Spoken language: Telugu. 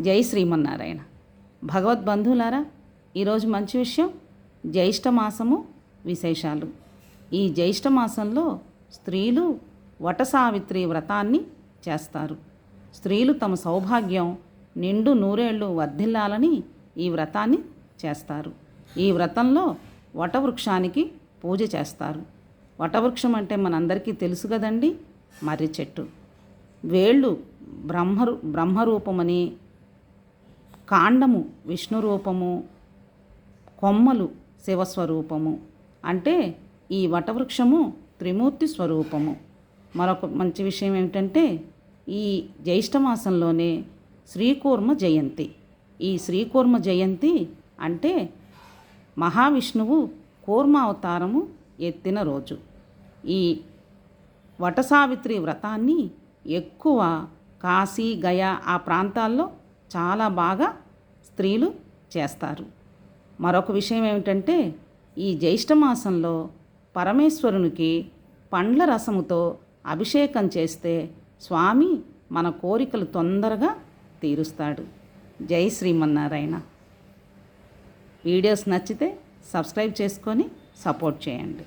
జై శ్రీమన్నారాయణ. భగవద్బంధువులారా ఈరోజు మంచి విషయం జ్యేష్ఠ మాసము విశేషాలు. ఈ జ్యేష్ఠ మాసంలో స్త్రీలు వట సావిత్రి వ్రతాన్ని చేస్తారు. స్త్రీలు తమ సౌభాగ్యం నిండు నూరేళ్ళు వర్ధిల్లాలని ఈ వ్రతాన్ని చేస్తారు. ఈ వ్రతంలో వటవృక్షానికి పూజ చేస్తారు. వటవృక్షం అంటే మనందరికీ తెలుసు కదండి మర్రి చెట్టు. వేళ్ళు బ్రహ్మరు బ్రహ్మరూపమని కాండము విష్ణు రూపము కొమ్మలు శివస్వరూపము అంటే ఈ వటవృక్షము త్రిమూర్తి స్వరూపము. మరొక మంచి విషయం ఏమిటంటే ఈ జ్యేష్ఠమాసంలోనే శ్రీకూర్మ జయంతి. ఈ శ్రీకూర్మ జయంతి అంటే మహావిష్ణువు కూర్మ అవతారము ఎత్తిన రోజు. ఈ వటసావిత్రి వ్రతాన్ని ఎక్కువ కాశీ గయా ఆ ప్రాంతాల్లో చాలా బాగా స్త్రీలు చేస్తారు. మరొక విషయం ఏమిటంటే ఈ జ్యేష్ఠమాసంలో పరమేశ్వరునికి పండ్ల రసముతో అభిషేకం చేస్తే స్వామి మన కోరికలు తొందరగా తీరుస్తాడు. జై శ్రీమన్నారాయణ. వీడియోస్ నచ్చితే సబ్స్క్రైబ్ చేసుకొని సపోర్ట్ చేయండి.